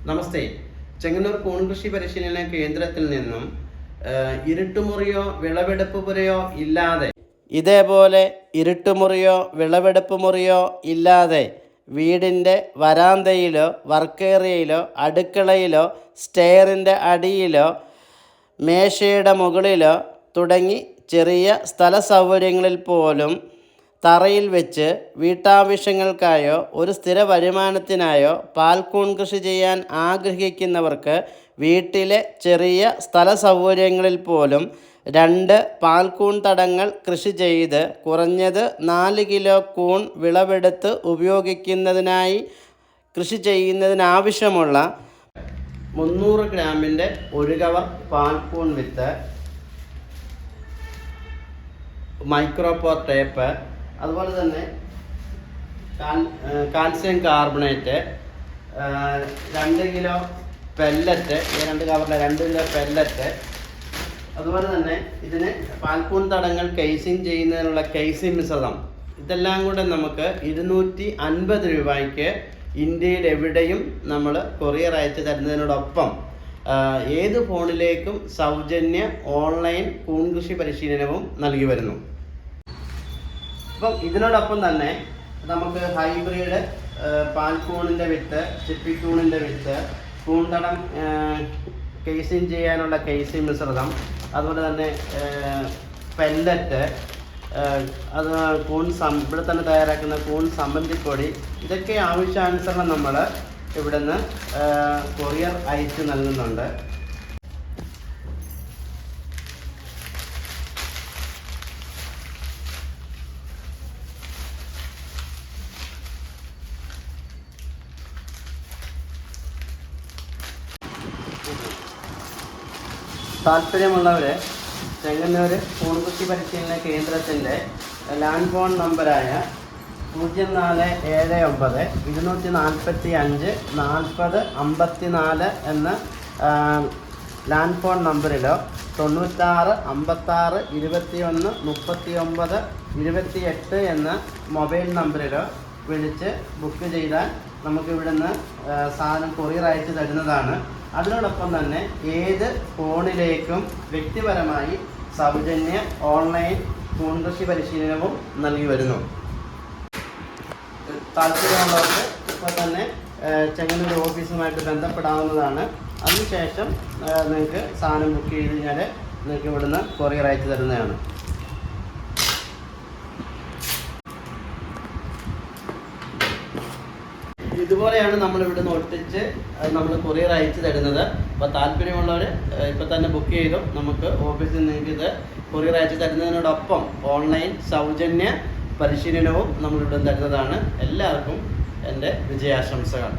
നമസ്തേ. ചെങ്ങന്നൂർ പൂൺകൃഷി പരിശീലന കേന്ദ്രത്തിൽ നിന്നും ഇരുട്ടുമുറിയോ വിളവെടുപ്പ് മുറിയോ ഇല്ലാതെ ഇതേപോലെ ഇരുട്ടുമുറിയോ വിളവെടുപ്പ് മുറിയോ ഇല്ലാതെ വീടിന്റെ വരാന്തയിലോ വർക്കേറിയയിലോ അടുക്കളയിലോ സ്റ്റെയറിന്റെ അടിയിലോ മേശയുടെ മുകളിലോ തുടങ്ങി ചെറിയ സ്ഥല സൗകര്യങ്ങളിൽ പോലും തറയിൽ വെച്ച് വീട്ടാവശ്യങ്ങൾക്കായോ ഒരു സ്ഥിര വരുമാനത്തിനായോ പാൽക്കൂൺ കൃഷി ചെയ്യാൻ ആഗ്രഹിക്കുന്നവർക്ക് വീട്ടിലെ ചെറിയ സ്ഥല സൗകര്യങ്ങളിൽ പോലും രണ്ട് പാൽക്കൂൺ തടങ്ങൾ കൃഷി ചെയ്ത് കുറഞ്ഞത് നാല് കിലോ കൂൺ വിളവെടുത്ത് ഉപയോഗിക്കുന്നതിനായി കൃഷി ചെയ്യുന്നതിനാവശ്യമുള്ള മുന്നൂറ് ഗ്രാമിന്റെ ഒരു കവർ പാൽക്കൂൺ വിത്ത് മൈക്രോപോർ ടേപ്പ് അതുപോലെ തന്നെ കാൽസ്യം കാർബണേറ്റ് രണ്ട് കിലോ പെല്ലറ്റ് ഈ രണ്ട് കവറിലെ രണ്ട് കിലോ പെല്ലറ്റ്. അതുപോലെ തന്നെ ഇതിന് പാൽക്കൂൺ തടങ്ങൾ കേസിങ് ചെയ്യുന്നതിനുള്ള കേസിങ് മിശ്രിതം. ഇതെല്ലാം കൂടെ നമുക്ക് ഇരുന്നൂറ്റി അൻപത് രൂപയ്ക്ക് ഇന്ത്യയിൽ എവിടെയും നമ്മൾ കൊറിയർ അയച്ചു തരുന്നതിനോടൊപ്പം ഏത് ഫോണിലേക്കും സൗജന്യ ഓൺലൈൻ കൂൺകൃഷി പരിശീലനവും നൽകി വരുന്നു. അപ്പം ഇതിനോടൊപ്പം തന്നെ നമുക്ക് ഹൈബ്രിഡ് പാൽക്കൂണിന്റെ വിത്ത് ചിപ്പിക്കൂണിന്റെ വിത്ത് കൂന്തടം കേസിങ് ചെയ്യാനുള്ള കേസിങ് മിശ്രിതം അതുപോലെ തന്നെ പെല്ലറ്റ് അത് കൂൺ സം ഇവിടെ തന്നെ തയ്യാറാക്കുന്ന കൂൺ സമ്മന്തിപ്പൊടി ഇതൊക്കെ ആവശ്യാനുസരണം നമ്മൾ ഇവിടുന്ന് കൊറിയർ അയച്ച് നൽകുന്നുണ്ട്. താല്പര്യമുള്ളവർ ചെങ്ങന്നൂർ പൂർവൃത്തി പരിശീലന കേന്ദ്രത്തിന്റെ ലാൻഡ് ഫോൺ നമ്പറായ പൂജ്യം നാല് ഏഴ് ഒമ്പത് ഇരുന്നൂറ്റി നാൽപ്പത്തി അഞ്ച് നാൽപ്പത് അമ്പത്തി നാല് എന്ന ലാൻഡ് ഫോൺ നമ്പറിലോ തൊണ്ണൂറ്റാറ് അമ്പത്താറ് ഇരുപത്തി ഒന്ന് മുപ്പത്തി ഒമ്പത് ഇരുപത്തി എട്ട് എന്ന മൊബൈൽ നമ്പറിലോ വിളിച്ച് ബുക്ക് ചെയ്താൽ നമുക്ക് ഇവിടുന്ന് സാധനം കൊറിയർ അയച്ച് തരുന്നതാണ്. അതിനോടൊപ്പം തന്നെ ഏത് ഫോണിലേക്കും വ്യക്തിപരമായി സൗജന്യ ഓൺലൈൻ ഫോൺ കൃഷി പരിശീലനവും നൽകി വരുന്നു. താല്പര്യമുള്ളവർക്ക് ഇപ്പോൾ തന്നെ ചെങ്ങന്നൂർ ഓഫീസുമായിട്ട് ബന്ധപ്പെടാവുന്നതാണ്. അതിനുശേഷം നിങ്ങൾക്ക് സാധനം ബുക്ക് ചെയ്ത് കഴിഞ്ഞാൽ നിങ്ങൾക്ക് ഇവിടുന്ന് കൊറിയർ അയച്ചു തരുന്നതാണ്. ഇതുപോലെയാണ് നമ്മൾ ഇവിടുന്ന് ഒട്ടിച്ച് നമ്മൾ കൊറിയർ അയച്ചു തരുന്നത്. അപ്പോൾ താല്പര്യമുള്ളവർ ഇപ്പോൾ തന്നെ ബുക്ക് ചെയ്തു. നമുക്ക് ഓഫീസിൽ നിങ്ങൾക്ക് ഇത് കൊറിയർ അയച്ചു തരുന്നതിനോടൊപ്പം ഓൺലൈൻ സൗജന്യ പരിശീലനവും നമ്മൾ ഇവിടെ തരുന്നതാണ്. എല്ലാവർക്കും എന്റെ വിജയാശംസകൾ.